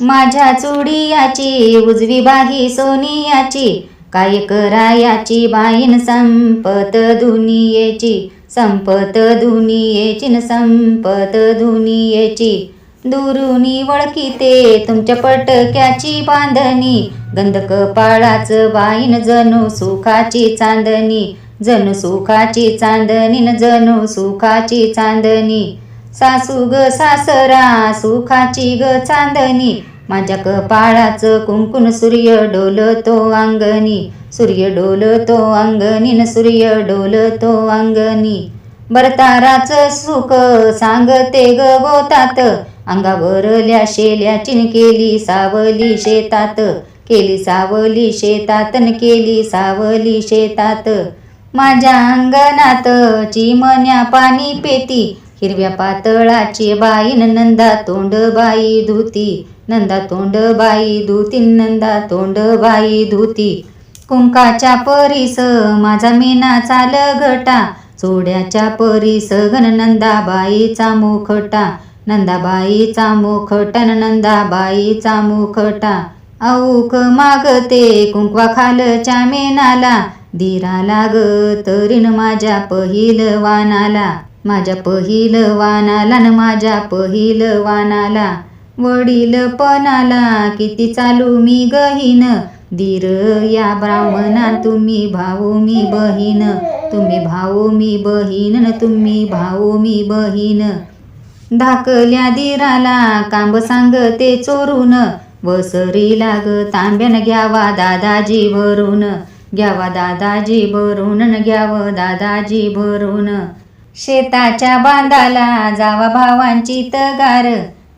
माझ्या चुडियाची उजवी बाही सोनियाची काय करायाची बाईन संपत दुनियेची संपत दुनियेची न संपत दुनियेची दुरुनी वळखीते तुमच्या पटक्याची बांधणी गंध कपाळाच बाईन जणू सुखाची चांदणी जणू सुखाची चांदणी न जणू सुखाची चांदणी. सासू ग सासरा सुखाची ग चांदणी. माझ्या कपाळाचं कुंकुन सूर्य डोलतो अंगणी. सूर्य डोलतो अंगणी न सूर्य डोलतो अंगणी. बरताराचं सुख सांगते ग गोतात. अंगावरल्या शेल्याची केली सावली शेतात. केली सावली शेतात न केली सावली शेतात. माझ्या अंगणात चिमण्या पाणी पेती. हिरव्या पातळाची बाई नंदा तोंड बाई धुती. नंदा तोंड बाई धुती नंदा तोंड बाई धुती. कुंकाच्या परीस माझा मीना चाल घटा चोड्याच्या परीस घन नंदाबाईचा मुखटा. नंदाबाईचा मुखटन न नंदाबाईचा मुखटा. औक मागते कुंकवा खालच्या मेनाला. दिरा लाग तरीन माझ्या पहिल वानाला माझ्या पहिल वानाला न माझ्या पहिल वानाला. वडील पणाला किती चालू मी गहीन. धीर या ब्राह्मणा तुम्ही भाऊ मी बहीण तुम्ही भाऊ मी बहीण न तुम्ही भाऊ मी बहीण धाकल्या धीराला कांब सांगते चोरून. वसरी लाग तांब्यान घ्यावा दादाजी भरून घ्यावा दादाजी भरून न घ्यावं दादाजी भरून शेताच्या बांधाला जावा भावांची तगार.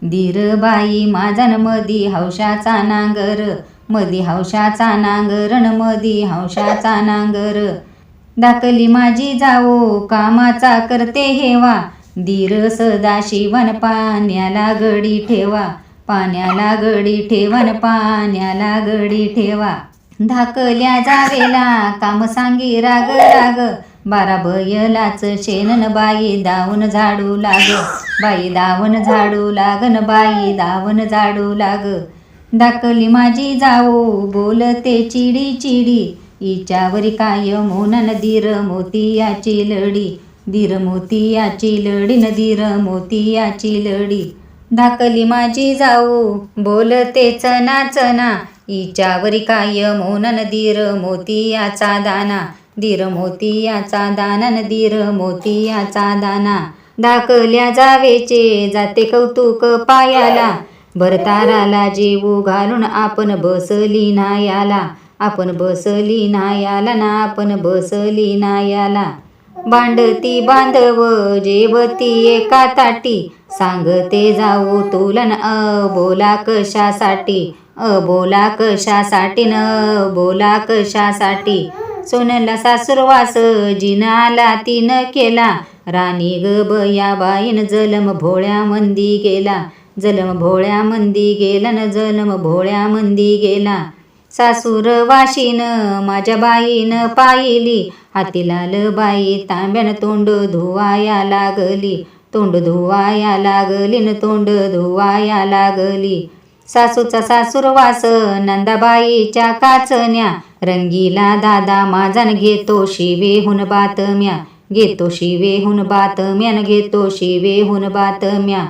धीर बाई माझा मदी मधी हौशाचा नांगर. मधी हौशाचा नांगरण मधी हौशाचा नांगर. दाखली माझी जाओ कामाचा करते हेवा. धीर सदा शिवन पाण्याला गडी ठेवा. पाण्याला गडी ठेवन पाण्याला गडी ठेवा. धाकल्या जावेला काम सांगी राग राग. बारा बयलाच शेणन बाई दावन झाडू लाग. बाई दावन झाडू लागन बाई दावन झाडू लाग. दाखली माझी जाओ बोलते चिडी चिडी. हिच्यावरी काय मोनन धीर मोतियाची लढी. धीर मोतियाची लढी न धीर मोतियाची लढी. धाकली माझी जाऊ बोलते चना चना. हिच्यावरी काय मोनन धीर मोतियाचा दाना. धीर मोतियाचा दाना न धीर मोतियाचा दाना. दाखल्या जावेचे जाते कौतुक पायाला. भरताराला जेवू घालून आपण बसली नायाला. आपण बसली नायाला ना आपण बसली नायाला. बांडती बांधव जेवती एका ताटी. सांगते जाऊ तुला न अ बोला कशासाठी? अ बोला कशासाठी न बोला कशासाठी? सोनला सासुरवास जिनाला तिनं केला. राणी ग बया बाईन जलम भोळ्या मंदी गेला. जलम भोळ्या मंदी गेला न जलम भोळ्या मंदी गेला. सासूर वाशीन माझ्या बाईन पाहिली हाती लाल बाई तांब्यान तोंड धुवाया लागली. तोंड धुवाया लागली न तोंड धुवाया लागली. सासूचा सासूरवास नंदाबाईच्या काचण्या. रंगीला दादा माझान घेतो शिवेहून बातम्या घेतो शिवेहून बातम्या न घेतो शिवेहून बातम्या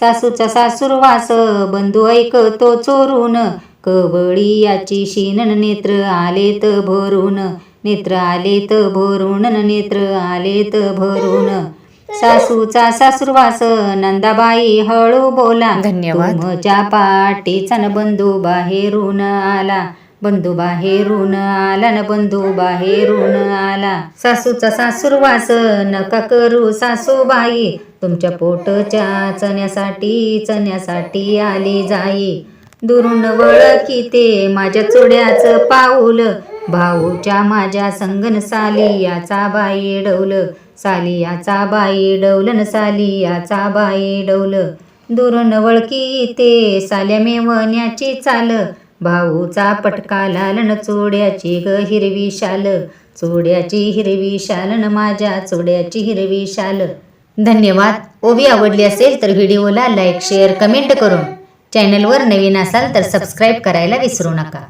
सासूचा सासूरवास बंधू ऐकतो चोरून. कवळी याची शिनन नेत्र आलेत भरून. नेत्र आलेत भरून नेत्र आलेत भरून. सासूचा सासूरवास नंदाबाई हळू बोला. धन्यवाद. न बंधू बाहेरून आला. बंधू बाहेरून आला न बंधू बाहेरून आला. सासूचा सासूरवास नका करू सासूबाई? तुमच्या पोटच्या चण्यासाठी चण्यासाठी आली जाई. दुरून वळखीते माझ्या चोड्याचं पाऊल. भाऊच्या माझ्या संगन साली याचा बाई डौल सालियाचा बाई डवलन साली याचा बाई डवलं. दुरून वळखीते साल्या मेवण्याची चाल. भाऊचा पटका लालन चोड्याची ग हिरवी शाल. चोड्याची हिरवी शालन माझ्या चोड्याची हिरवी शाल. धन्यवाद. ओवी आवडली असेल तर व्हिडिओला लाईक शेअर कमेंट करून. चॅनलवर नवीन असाल तर सबस्क्राईब करायला विसरू नका.